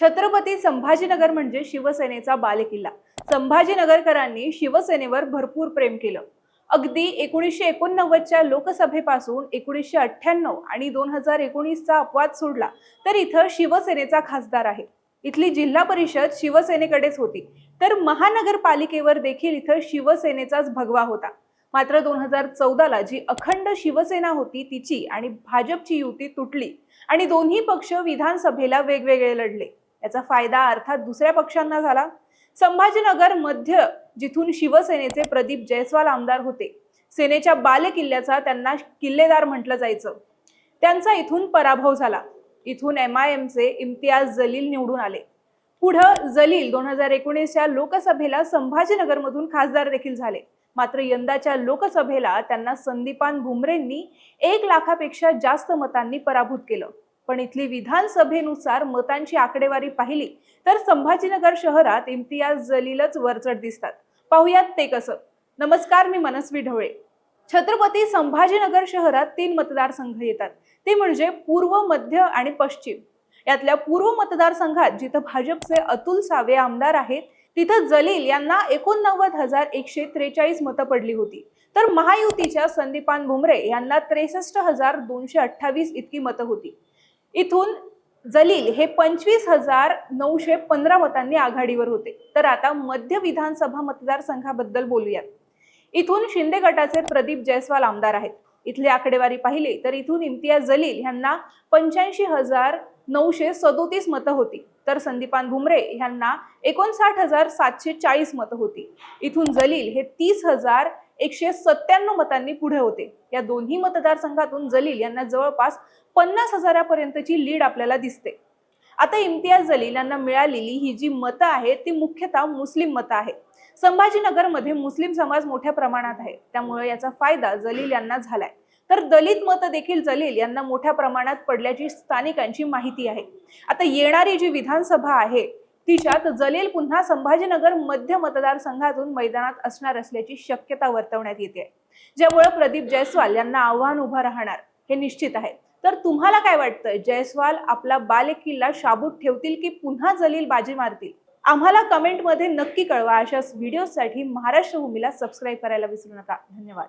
छत्रपती संभाजीनगर म्हणजे शिवसेनेचा बालेकिल्ला. संभाजीनगरकरांनी शिवसेनेवर भरपूर प्रेम केलं. अगदी एकोणीसशे एकोणनव्वदच्या लोकसभेपासून एकोणीसशे अठ्ठ्याण्णव आणि दोन हजार एकोणीसचा अपवाद सोडला तर इथं शिवसेनेचा खासदार आहे. इथली जिल्हा परिषद शिवसेनेकडेच होती तर महानगरपालिकेवर देखील इथं शिवसेनेचाच भगवा होता. मात्र दोन हजार चौदाला जी अखंड शिवसेना होती तिची आणि भाजपची युती तुटली आणि दोन्ही पक्ष विधानसभेला वेगवेगळे लढले. याचा फायदा अर्थात दुसऱ्या पक्षांना झाला. संभाजीनगर मध्य जिथून शिवसेनेचे प्रदीप जयस्वाल आमदार होते. सेनेच्या बालेकिल्ल्याचा त्यांना किल्लेदार म्हटलं जायचं. त्यांचा इथून पराभव झाला. इथून एम आय एमचे इम्तियाज जलील निवडून आले. पुढं जलील दोन हजार एकोणीसच्या लोकसभेला संभाजीनगरमधून खासदार देखील झाले. मात्र यंदाच्या लोकसभेला त्यांना संदीपान भुमरेंनी एक लाखापेक्षा जास्त मतांनी पराभूत केलं. पण इथली विधानसभेनुसार मतांची आकडेवारी पाहिली तर संभाजीनगर शहरात इम्तियाज जलीलच वरचढ दिसतात. पाहुयात ते कसं. नमस्कार मी मनस्वी ढवळे. छत्रपती संभाजीनगर शहरात तीन मतदारसंघ येतात. ते म्हणजे पूर्व मध्य आणि पश्चिम. यातल्या पूर्व मतदारसंघात जिथं भाजपचे अतुल सावे आमदार आहेत तिथं जलील यांना एकोणनव्वद हजार एकशे त्रेचाळीस मतं पडली होती. तर महायुतीच्या संदीपान भुमरे यांना त्रेसष्ट हजार दोनशे अठ्ठावीस इतकी मतं होती. इथून जलील हे पंचवीस हजार नऊशे पंधरा मतांनी आघाडीवर होते. तर आता मध्य विधानसभा मतदारसंघाबद्दल बोलूयात. इथून शिंदे गटाचे प्रदीप जयस्वाल आमदार आहेत. इथली आकडेवारी पाहिली तर इथून इम्तियाज जलील यांना पंच्याऐंशी हजार नऊशे सदोतीस मतं होती. तर संदीपान भुमरे यांना एकोणसाठ हजार सातशे चाळीस मतं होती. इथून जलील हे तीस हजार एकशे सत्त्याण्णव मतांनी पुढे होते. या दोन्ही मतदारसंघातून जलील यांना जवळपास पन्नास हजारापर्यंतची लीड आपल्याला दिसते. आता इम्तियाज जलील यांना मिळालेली ही जी मतं आहेत ती मुख्यतः मुस्लिम मतं आहेत. संभाजीनगरमध्ये मुस्लिम समाज मोठ्या प्रमाणात आहे. त्यामुळे याचा फायदा जलील यांना झालाय. तर दलित मतं देखील जलील यांना मोठ्या प्रमाणात पडल्याची स्थानिकांची माहिती आहे. आता येणारी जी विधानसभा आहे तिच्यात जलील पुन्हा संभाजीनगर मध्य मतदारसंघातून मैदानात असणार असल्याची शक्यता वर्तवण्यात येते. ज्यामुळे प्रदीप जयस्वाल यांना आव्हान उभं राहणार हे निश्चित आहे. तर तुम्हाला काय वाटतं जयस्वाल आपला बालेकिल्ला शाबूत ठेवतील की पुन्हा जलील बाजी मारतील? आम्हाला कमेंटमध्ये नक्की कळवा. अशाच व्हिडिओसाठी महाराष्ट्र भूमीला सबस्क्राईब करायला विसरू नका. धन्यवाद.